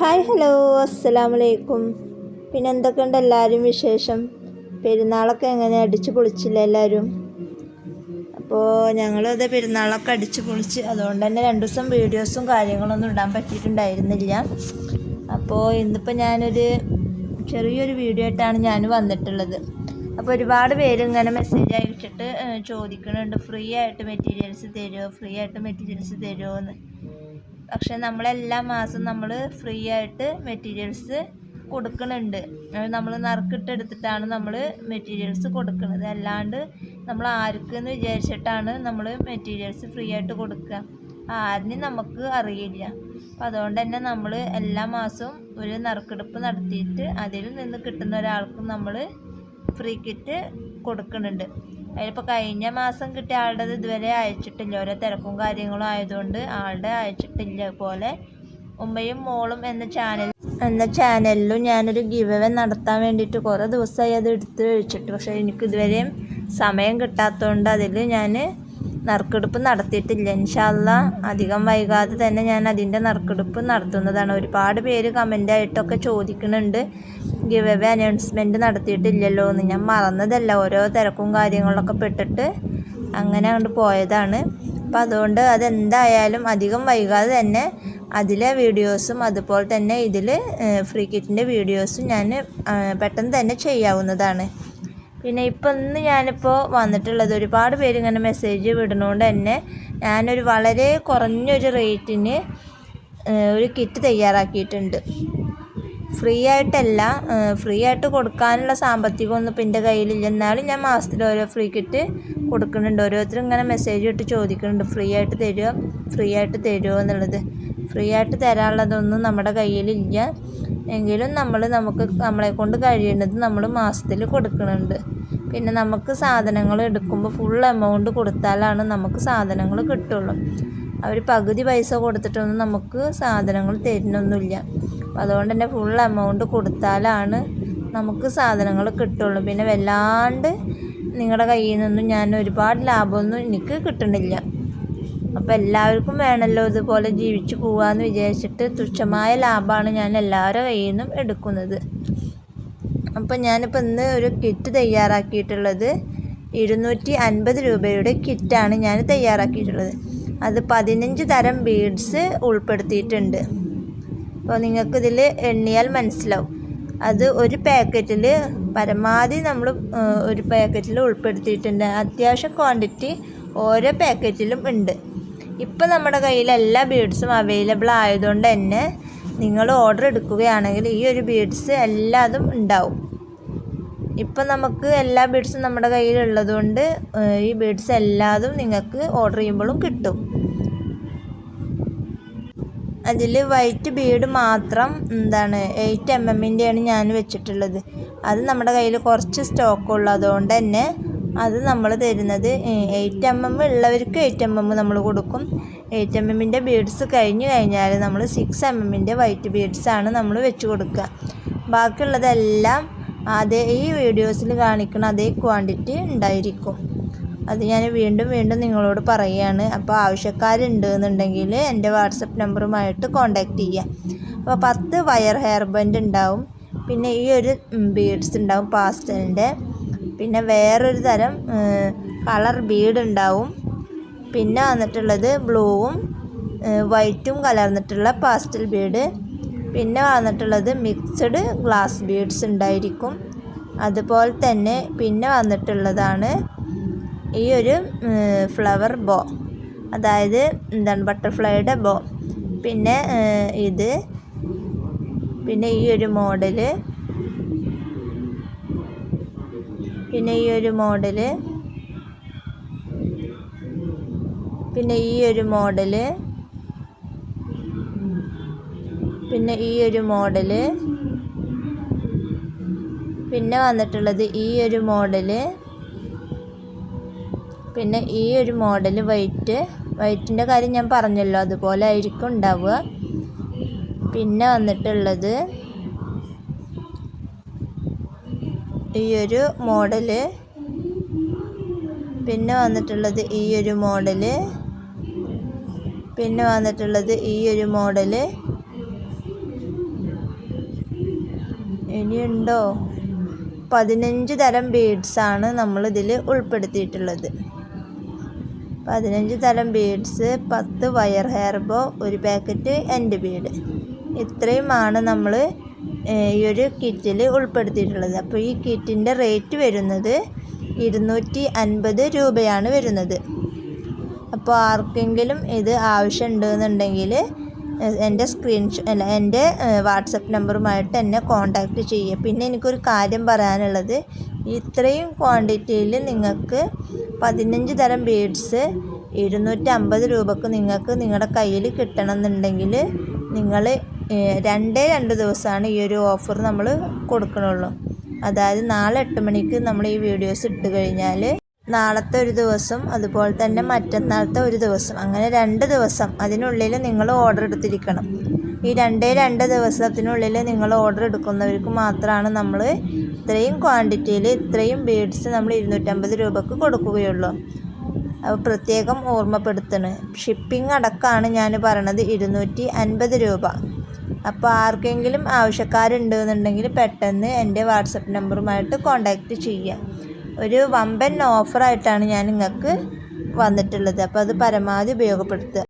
Hi hello അസ്സലാമു അലൈക്കും പിന്നെ എന്തൊക്കെയുണ്ട് എല്ലാവരും വിശേഷം? പെരുന്നാളൊക്കെ എങ്ങനെ? അടിച്ചു പൊളിച്ചില്ല എല്ലാവരും? അപ്പോൾ ഞങ്ങളത് പെരുന്നാളൊക്കെ അടിച്ചു പൊളിച്ച്. അതുകൊണ്ട് തന്നെ രണ്ട് ദിവസം വീഡിയോസും കാര്യങ്ങളൊന്നും ഇടാൻ പറ്റിയിട്ടുണ്ടായിരുന്നില്ല. അപ്പോൾ ഇന്നിപ്പോൾ ഞാനൊരു ചെറിയൊരു വീഡിയോ ആയിട്ടാണ് ഞാൻ വന്നിട്ടുള്ളത്. അപ്പോൾ ഒരുപാട് പേര് ഇങ്ങനെ മെസ്സേജ് അയച്ചിട്ട് ചോദിക്കുന്നുണ്ട് ഫ്രീ ആയിട്ട് മെറ്റീരിയൽസ് തരുമോ ഫ്രീ ആയിട്ട് മെറ്റീരിയൽസ് തരുമോ എന്ന് പക്ഷെ നമ്മളെല്ലാ മാസം നമ്മൾ ഫ്രീ ആയിട്ട് മെറ്റീരിയൽസ് കൊടുക്കുന്നുണ്ട് നമ്മൾ നറുക്കിട്ടെടുത്തിട്ടാണ് നമ്മൾ മെറ്റീരിയൽസ് കൊടുക്കുന്നത് അല്ലാണ്ട് നമ്മൾ ആർക്കെന്ന് വിചാരിച്ചിട്ടാണ് നമ്മൾ മെറ്റീരിയൽസ് ഫ്രീ ആയിട്ട് കൊടുക്കുക ആരിനും നമുക്ക് അറിയില്ല. അപ്പം അതുകൊണ്ട് തന്നെ നമ്മൾ എല്ലാ മാസവും ഒരു നറുക്കെടുപ്പ് നടത്തിയിട്ട് അതിൽ നിന്ന് കിട്ടുന്ന ഒരാൾക്കും നമ്മൾ ഫ്രീ കിറ്റ് കൊടുക്കുന്നുണ്ട് അതിലിപ്പോൾ കഴിഞ്ഞ മാസം കിട്ടിയ ആളുടേത് ഇതുവരെ അയച്ചിട്ടില്ല. ഓരോ തിരക്കും കാര്യങ്ങളും ആയതുകൊണ്ട് ആളുടെ അയച്ചിട്ടില്ല. പോലെ ഉമ്മയും മോളും എന്ന ചാനൽ എന്ന ചാനലിലും ഞാനൊരു ഗിവ് അവേ നടത്താൻ വേണ്ടിയിട്ട് കുറേ ദിവസമായി അത് എടുത്ത് വെച്ചിട്ട്. പക്ഷേ എനിക്ക് ഇതുവരെയും സമയം കിട്ടാത്തതുകൊണ്ട് അതിൽ ഞാൻ നറുക്കെടുപ്പ് നടത്തിയിട്ടില്ല. ഇൻഷാല്ല അധികം വൈകാതെ തന്നെ ഞാൻ അതിന്റെ നറുക്കെടുപ്പ് നടത്തുന്നതാണ്. ഒരുപാട് പേര് കമന്റായിട്ടൊക്കെ ചോദിക്കുന്നുണ്ട് ഗിവ് അവേ അനൗൺസ്മെന്റ് നടത്തിയിട്ടില്ലല്ലോ എന്ന് ഞാൻ മറന്നതല്ല. ഓരോ തിരക്കും കാര്യങ്ങളൊക്കെ പെട്ടിട്ട് അങ്ങനെ അങ്ങോട്ട് പോയതാണ്. അപ്പോൾ അതുകൊണ്ട് അതെന്തായാലും അധികം വൈകാതെ തന്നെ അതിലെ വീഡിയോസും അതുപോലെ തന്നെ ഇതിൽ ഫ്രീ കിറ്റിന്റെ വീഡിയോസും ഞാൻ പെട്ടെന്ന് തന്നെ ചെയ്യാവുന്നതാണ്. പിന്നെ ഇപ്പം ഇന്ന് ഞാനിപ്പോൾ വന്നിട്ടുള്ളത് ഒരുപാട് പേര് ഇങ്ങനെ മെസ്സേജ് വിടുന്നതുകൊണ്ട് തന്നെ ഞാനൊരു വളരെ കുറഞ്ഞൊരു റേറ്റിന് ഒരു കിറ്റ് തയ്യാറാക്കിയിട്ടുണ്ട്. ഫ്രീ ആയിട്ടല്ല ഫ്രീ ആയിട്ട് കൊടുക്കാനുള്ള സാമ്പത്തികമൊന്നും ഇപ്പം എന്റെ കയ്യിലില്ല. എന്നാലും ഞാൻ മാസത്തിൽ ഓരോ ഫ്രീ കിറ്റ് കൊടുക്കുന്നുണ്ട്. ഓരോരുത്തരും ഇങ്ങനെ മെസ്സേജ് ഇട്ട് ചോദിക്കുന്നുണ്ട്. ഫ്രീ ആയിട്ട് തരുമോ ഫ്രീ ആയിട്ട് തരുമോ എന്നുള്ളത്. ഫ്രീ ആയിട്ട് തരാനുള്ളതൊന്നും നമ്മുടെ കയ്യിലില്ല. എങ്കിലും നമ്മൾ നമുക്ക് നമ്മളെ കൊണ്ട് കഴിയുന്നത് നമ്മൾ മാസത്തിൽ കൊടുക്കുന്നുണ്ട്. പിന്നെ നമുക്ക് സാധനങ്ങൾ എടുക്കുമ്പോൾ ഫുൾ എമൗണ്ട് കൊടുത്താലാണ് നമുക്ക് സാധനങ്ങൾ കിട്ടുള്ളൂ. അവർ പകുതി പൈസ കൊടുത്തിട്ടൊന്നും നമുക്ക് സാധനങ്ങൾ തരുന്നൊന്നുമില്ല. അപ്പോൾ അതുകൊണ്ട് തന്നെ ഫുൾ എമൗണ്ട് കൊടുത്താലാണ് നമുക്ക് സാധനങ്ങൾ കിട്ടുള്ളൂ. പിന്നെ വല്ലാണ്ട് നിങ്ങളുടെ കയ്യിൽ നിന്നും ഞാൻ ഒരുപാട് ലാഭമൊന്നും എനിക്ക് കിട്ടണില്ല. അപ്പോൾ എല്ലാവർക്കും വേണമല്ലോ ഇതുപോലെ ജീവിച്ചു പോകാമെന്ന് വിചാരിച്ചിട്ട് തുച്ഛമായ ലാഭമാണ് ഞാൻ എല്ലാവരുടെ കയ്യിൽ നിന്നും എടുക്കുന്നത്. അപ്പോൾ ഞാനിപ്പോൾ ഇന്ന് ഒരു കിറ്റ് തയ്യാറാക്കിയിട്ടുള്ളത് ഇരുന്നൂറ്റി അൻപത് രൂപയുടെ കിറ്റാണ് ഞാൻ തയ്യാറാക്കിയിട്ടുള്ളത്. അത് പതിനഞ്ച് തരം ബീഡ്സ് ഉൾപ്പെടുത്തിയിട്ടുണ്ട്. അപ്പോൾ നിങ്ങൾക്കിതിൽ എണ്ണിയാൽ മനസ്സിലാവും. അത് ഒരു പാക്കറ്റിൽ പരമാവധി നമ്മൾ ഒരു പാക്കറ്റിൽ ഉൾപ്പെടുത്തിയിട്ടുണ്ട്. അത്യാവശ്യം ക്വാണ്ടിറ്റി ഓരോ പാക്കറ്റിലും ഉണ്ട്. ഇപ്പോൾ നമ്മുടെ കയ്യിൽ എല്ലാ ബീഡ്സും അവൈലബിൾ ആയതുകൊണ്ട് തന്നെ നിങ്ങൾ ഓർഡർ എടുക്കുകയാണെങ്കിൽ ഈ ഒരു ബീഡ്സ് എല്ലാതും ഉണ്ടാവും. ഇപ്പം നമുക്ക് എല്ലാ ബീഡ്സും നമ്മുടെ കയ്യിലുള്ളതുകൊണ്ട് ഈ ബീഡ്സ് എല്ലാതും നിങ്ങൾക്ക് ഓർഡർ ചെയ്യുമ്പോഴും കിട്ടും. അതിൽ വൈറ്റ് ബീഡ് മാത്രം എന്താണ് എയ്റ്റ് എം എമ്മിന്റെയാണ് ഞാൻ വെച്ചിട്ടുള്ളത്. അത് നമ്മുടെ കയ്യിൽ കുറച്ച് സ്റ്റോക്ക് ഉള്ളതുകൊണ്ട് തന്നെ അത് നമ്മൾ തരുന്നത് എയ്റ്റ് എം എം ഉള്ളവർക്ക് എയ്റ്റ് എം എം നമ്മൾ കൊടുക്കും. എയ്റ്റ് എം എമ്മിന്റെ ബീഡ്സ് കഴിഞ്ഞ് കഴിഞ്ഞാൽ നമ്മൾ സിക്സ് എം എമ്മിന്റെ വൈറ്റ് ബീഡ്സാണ് നമ്മൾ വെച്ച് കൊടുക്കുക. ബാക്കിയുള്ളതെല്ലാം അതേ ഈ വീഡിയോസിൽ കാണിക്കുന്ന അതേ ക്വാണ്ടിറ്റി ഉണ്ടായിരിക്കും. അത് ഞാൻ വീണ്ടും വീണ്ടും നിങ്ങളോട് പറയുകയാണ് അപ്പോൾ ആവശ്യക്കാരുണ്ട് എന്നുണ്ടെങ്കിൽ എന്റെ വാട്സപ്പ് നമ്പറുമായിട്ട് കോൺടാക്റ്റ് ചെയ്യുക അപ്പോൾ പത്ത് വയർ ഹെയർ ബാൻഡ് ഉണ്ടാവും. പിന്നെ ഈ ഒരു ബീഡ്സ് ഉണ്ടാവും പാസ്റ്റലിന്റെ. പിന്നെ വേറൊരു തരം കളർ ബീഡ് ഉണ്ടാവും. പിന്നെ വന്നിട്ടുള്ളത് ബ്ലൂവും വൈറ്റും കലർന്നിട്ടുള്ള പാസ്റ്റൽ ബീഡ്. പിന്നെ വന്നിട്ടുള്ളത് മിക്സഡ് ഗ്ലാസ് ബീഡ്സ് ഉണ്ടായിരിക്കും. അതുപോലെ തന്നെ പിന്നെ വന്നിട്ടുള്ളതാണ് ഈ ഒരു ഫ്ലവർ ബോ അതായത് എന്താണ് ബട്ടർഫ്ലൈയുടെ ബോ പിന്നെ ഇത് പിന്നെ ഈ ഒരു മോഡൽ പിന്നെ ഈ ഒരു മോഡൽ പിന്നെ ഈ ഒരു മോഡൽ പിന്നെ ഈ ഒരു മോഡൽ പിന്നെ വന്നിട്ടുള്ളത് ഈ ഒരു മോഡൽ പിന്നെ ഈ ഒരു മോഡൽ വൈറ്റ് വൈറ്റിന്റെ കാര്യം ഞാൻ പറഞ്ഞല്ലോ അതുപോലെ ആയിരിക്കും ഉണ്ടാവുക. പിന്നെ വന്നിട്ടുള്ളത് ഈ ഒരു മോഡൽ പിന്നെ വന്നിട്ടുള്ളത് ഈ ഒരു മോഡൽ പിന്നെ വന്നിട്ടുള്ളത് ഈ ഒരു മോഡൽ ഇനിയുണ്ടോ? പതിനഞ്ച് തരം ബീഡ്സാണ് നമ്മളിതിൽ ഉൾപ്പെടുത്തിയിട്ടുള്ളത്. പതിനഞ്ച് തരം ബീഡ്സ് പത്ത് വയർ ഹെയർബോ ഒരു പാക്കറ്റ് എൻഡ് ബീഡ്. ഇത്രയുമാണ് നമ്മൾ ഈ ഒരു കിറ്റിൽ ഉൾപ്പെടുത്തിയിട്ടുള്ളത്. അപ്പോൾ ഈ കിറ്റിന്റെ റേറ്റ് വരുന്നത് ഇരുന്നൂറ്റി അൻപത് രൂപയാണ് വരുന്നത്. അപ്പോൾ ആർക്കെങ്കിലും ഇത് ആവശ്യമുണ്ടെന്നുണ്ടെങ്കിൽ എന്റെ സ്ക്രീൻഷോ അല്ല എന്റെ വാട്സപ്പ് നമ്പറുമായിട്ട് എന്നെ കോൺടാക്റ്റ് ചെയ്യുക. പിന്നെ എനിക്കൊരു കാര്യം പറയാനുള്ളത് ഇത്രയും ക്വാണ്ടിറ്റിയിൽ നിങ്ങൾക്ക് പതിനഞ്ച് തരം ബീഡ്സ് ഇരുന്നൂറ്റി അമ്പത് രൂപക്ക് നിങ്ങൾക്ക് നിങ്ങളുടെ കയ്യിൽ കിട്ടണമെന്നുണ്ടെങ്കിൽ നിങ്ങൾ രണ്ടേ രണ്ട് ദിവസമാണ് ഈ ഒരു ഓഫർ നമ്മൾ കൊടുക്കണുള്ളൂ. അതായത് നാളെ എട്ട് മണിക്ക് നമ്മൾ ഈ വീഡിയോസ് ഇട്ട് കഴിഞ്ഞാൽ നാളത്തെ ഒരു ദിവസം അതുപോലെ തന്നെ മറ്റന്നാളത്തെ ഒരു ദിവസം അങ്ങനെ രണ്ട് ദിവസം അതിനുള്ളിൽ നിങ്ങൾ ഓർഡർ എടുത്തിരിക്കണം. ഈ രണ്ടേ രണ്ട് ദിവസത്തിനുള്ളിൽ നിങ്ങൾ ഓർഡർ എടുക്കുന്നവർക്ക് മാത്രമാണ് നമ്മൾ ഇത്രയും ക്വാണ്ടിറ്റിയിൽ ഇത്രയും ബീഡ്സ് നമ്മൾ ഇരുന്നൂറ്റമ്പത് രൂപക്ക് കൊടുക്കുകയുള്ളൂ. അപ്പോൾ പ്രത്യേകം ഓർമ്മപ്പെടുത്തണ്. ഷിപ്പിംഗ് അടക്കമാണ് ഞാൻ പറയണത് ഇരുന്നൂറ്റി അൻപത് രൂപ. അപ്പോൾ ആർക്കെങ്കിലും ആവശ്യക്കാരുണ്ടെന്നുണ്ടെങ്കിൽ പെട്ടെന്ന് എന്റെ വാട്സപ്പ് നമ്പറുമായിട്ട് കോൺടാക്റ്റ് ചെയ്യുക. ഒരു വമ്പൻ ഓഫറായിട്ടാണ് ഞാൻ നിങ്ങൾക്ക് വന്നിട്ടുള്ളത്. അപ്പോൾ അത് പരമാവധി ഉപയോഗപ്പെടുത്തുക.